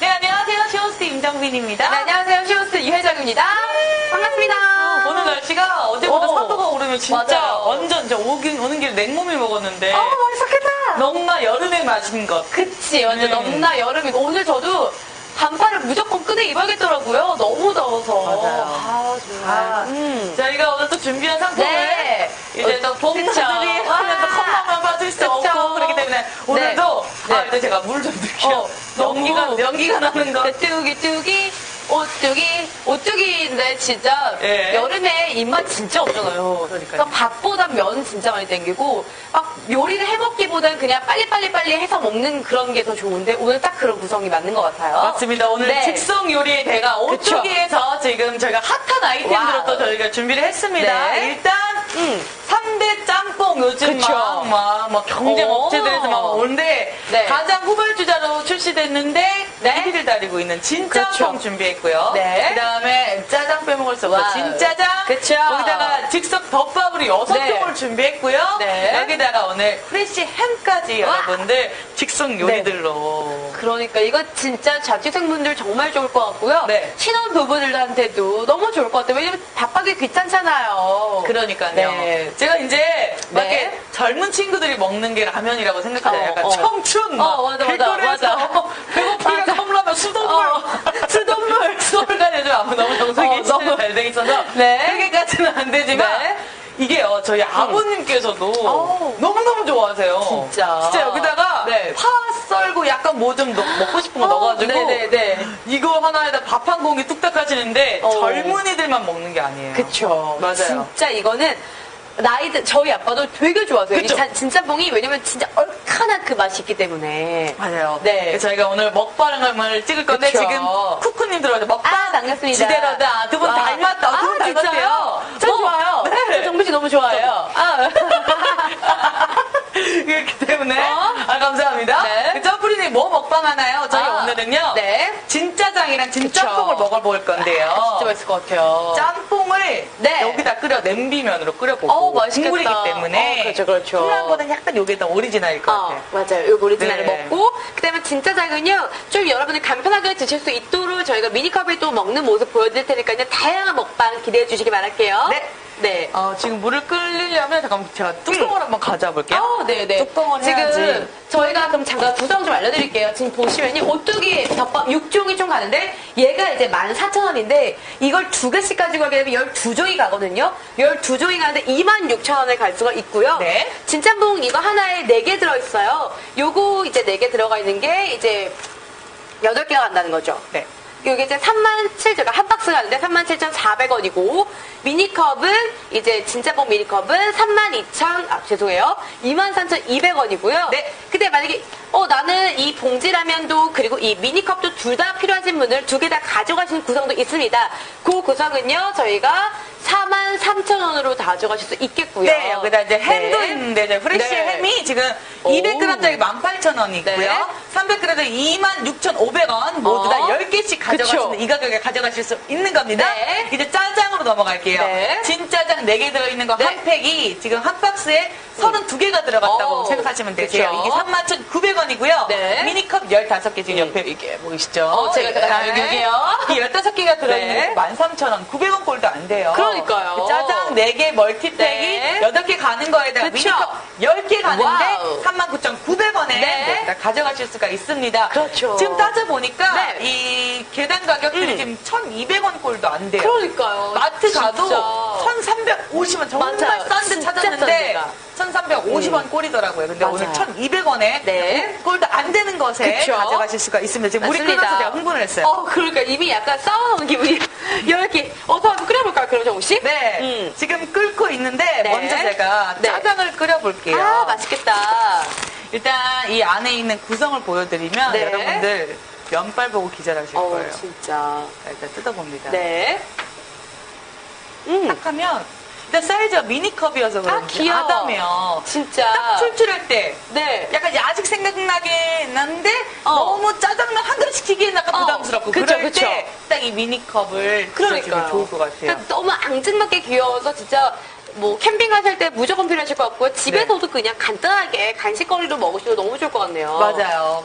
네, 안녕하세요. 쇼호스트 임정빈입니다. 네, 안녕하세요. 쇼호스트 이혜정입니다. 반갑습니다. 오늘 날씨가 어제보다 오. 3도가 오르면 진짜 맞아요. 완전 저 오긴, 오는 길에 냉모밀 먹었는데 어, 맛있겠다. 너무나 여름에 맛있는 것. 그치, 완전 네. 넘나 여름이고 오늘 저도 반팔을 무조건 끄내 입어야겠더라고요. 너무 더워서. 맞아요. 아, 정말. 아, 음. 저희가 오늘 또 준비한 상품을 네. 이제 또 그쵸. 하면서 와. 컵라면 빠질 수 그쵸. 없고 그렇기 때문에 오늘도 네. 아, 이제 제가 물 좀 드릴게요. 어, 너무- 연기가, 연기가 나는 거. 네, 뚜기, 뚜기, 오뚜기, 오뚜기인데 진짜 예. 여름에 입맛 진짜 없잖아요. 그러니까요. 밥보다 면 진짜 많이 땡기고 막 요리를 해먹기보다는 그냥 빨리빨리 빨리 해서 먹는 그런 게 더 좋은데 오늘 딱 그런 구성이 맞는 것 같아요. 맞습니다. 오늘 네. 직성 요리의 대가 그쵸. 오뚜기에서 지금 저희가 핫한 아이템들을 와우. 또 저희가 준비를 했습니다. 네. 일단 음. 3대 짬뽕 요즘. 막, 막, 막 경쟁 오. 업체들에서 막 오는데 네. 가장 후발주자로 출시됐는데 네. TV를 다리고 있는 그쵸. 준비했고요. 네. 그 다음에 짜장 빼먹을 수 없어. 진짜장. 그쵸. 거기다가 즉석 덮밥으로 여섯 네. 종을 준비했고요. 네. 여기다가 오늘 프레시 햄까지 와. 여러분들 직성 요리들로. 그러니까 이거 진짜 자취생분들 정말 좋을 것 같고요. 네. 신혼 부부들한테도 너무 좋을 것 같아요. 왜냐면 밥하기 귀찮잖아요. 그러니까요. 네. 제가 이제 막 네. 젊은 친구들이 먹는 게 라면이라고 생각하잖아요. 어, 약간 어. 청춘 막 어, 맞아, 맞아, 길거리에서 맞아. 배고프게 맞아. 컵라면 수돗물 어, 수돗물. 수돗물까지 요즘 아무 너무 정석이 어, 너무- 잘돼 있어서 네. 그렇게까지는 안 되지만 네. 이게요 저희 아버님께서도 어우. 너무너무 좋아하세요. 진짜. 진짜 여기다가 네. 파 썰고 약간 뭐 좀 먹고 싶은 거 어, 넣어가지고 네네네. 이거 하나에다 밥 한 공기 뚝딱 하시는데 어. 젊은이들만 먹는 게 아니에요. 그쵸. 맞아요. 진짜 이거는 나이들, 저희 아빠도 되게 좋아하세요. 이 그쵸. 자- 진짬뽕이 왜냐면 진짜 얼큰한 그 맛이 있기 때문에. 맞아요. 네. 저희가 오늘 먹방을 찍을 건데 그쵸. 지금 쿠쿠님 들어와서 먹방 아, 반갑습니다. 지대로다. 두분 와. 닮았다. 두분 아, 진짜요? 닮았대요. 저 뭐, 좋아요. 네. 저 정빈 씨 너무 좋아해요. 아. 그렇기 때문에 어? 아 감사합니다. 네. 그 점프리님 뭐 먹방 하나요? 저희 아, 오늘은요. 네. 진짜장이랑 진짬뽕을 그쵸. 먹어볼 건데요. 아, 진짜 맛있을 것 같아요. 짬 뽕을 네. 여기다 끓여 냄비면으로 끓여보고 어우, 맛있겠다. 국물이기 때문에 어, 그렇죠, 그렇죠. 쿨한 거는 약간 요게 더 오리지널일 것 어, 같아요. 맞아요. 요 오리지널을 네. 먹고 그다음에 진짜 작은요. 좀 여러분이 간편하게 드실 수 있도록 저희가 미니컵을 또 먹는 모습 보여드릴 테니까요. 다양한 먹방 기대해 주시기 바랄게요. 네. 네. 어, 지금 물을 끓이려면 잠깐 제가 뚜껑을 한번 가져와 볼게요. 아, 네 네. 뚜껑을 지금 해야지. 저희가 그럼 잠깐 구성 좀 알려드릴게요. 지금 보시면요. 오뚜기 덮밥 6종이 총 가는데 얘가 이제 14,000원인데 이걸 두 개씩 가지고 가게 되면 12종이 가거든요. 12종이 가는데 26,000원에 갈 수가 있고요. 네. 진짬뽕 이거 하나에 4개 들어있어요. 요거 이제 4개 들어가 있는 게 이제 8개가 간다는 거죠. 네. 이게 이제 37,000원, 한 박스가 하는데 37,400원이고, 미니컵은, 이제 진짜뽕 미니컵은 32,000, 아, 죄송해요. 23,200원이고요. 네. 근데 만약에, 어, 나는 이 봉지라면도, 그리고 이 미니컵도 둘 다 필요하신 분들 두 개 다 가져가시는 구성도 있습니다. 그 구성은요, 저희가 43,000원으로 다 가져가실 수 있겠고요. 네, 여기다 이제 햄도 네. 있는데, 이제 프레쉬 네. 햄이 지금 오. 200g짜리 18,000원이고요. 네. 300g짜리 26,500원 모두 다 어. 10개씩 가져가시는. 이 가격에 가져가실 수 있는 겁니다. 네. 이제 짜장 으로 넘어갈게요. 네. 진짜장 4개 들어있는 거 네. 한 팩이 지금 한 박스에 32개가 들어갔다고 오. 생각하시면 되세요. 그쵸. 이게 31,900원이고요. 네. 미니컵 15개 지금 음. 옆에 이게 보이시죠? 어, 제가 네. 여기요. 이 15개가 들어있는 네. 게 13,000원, 900원 꼴도 안 돼요. 그러니까요. 그 짜장 4개 멀티팩이 네. 8개 가는 거에다가 그쵸. 미니컵 10개 가는데 와 가져가실 수가 있습니다. 그렇죠. 지금 따져보니까 네. 이 계단 가격들이 음. 지금 1,200원 꼴도 안 돼요. 그러니까요. 마트 가도 진짜. 1,350원 정말. 싼 데 찾았는데 싼 데가. 1,350원 꼴이더라고요. 근데 맞아요. 오늘 1,200원에 네. 꼴도 안 되는 것에 그쵸. 가져가실 수가 있습니다. 지금 물이 맞습니다. 끓어서 제가 흥분을 했어요. 어, 그러니까 이미 약간 싸워놓은 기분이. 이렇게, 어서 한번 끓여볼까요, 그럼 정우 씨? 네. 음. 지금 끓고 있는데 네. 먼저 제가 네. 짜장을 끓여볼게요. 아, 맛있겠다. 일단 이 안에 있는 구성을 보여드리면 네. 여러분들 면발 보고 기절하실 어, 거예요. 진짜. 자, 일단 뜯어봅니다. 네. 음, 딱 하면 일단 사이즈가 미니컵이어서 아, 그런지 귀여워. 아담해요. 진짜. 딱 출출할 때 네. 약간 야식 생각나게 났는데 어. 너무 짜장면 한 그릇 시키기엔 약간 어, 부담스럽고 그쵸, 그럴. 때 딱 이 미니컵을 그러니까요. 주시면 좋을 것 같아요. 그러니까 너무 앙증맞게 귀여워서 진짜 뭐 캠핑 하실 때 무조건 필요하실 것 같고요. 집에서도 그냥 간단하게 간식거리로 먹으셔도 너무 좋을 것 같네요. 맞아요. 음.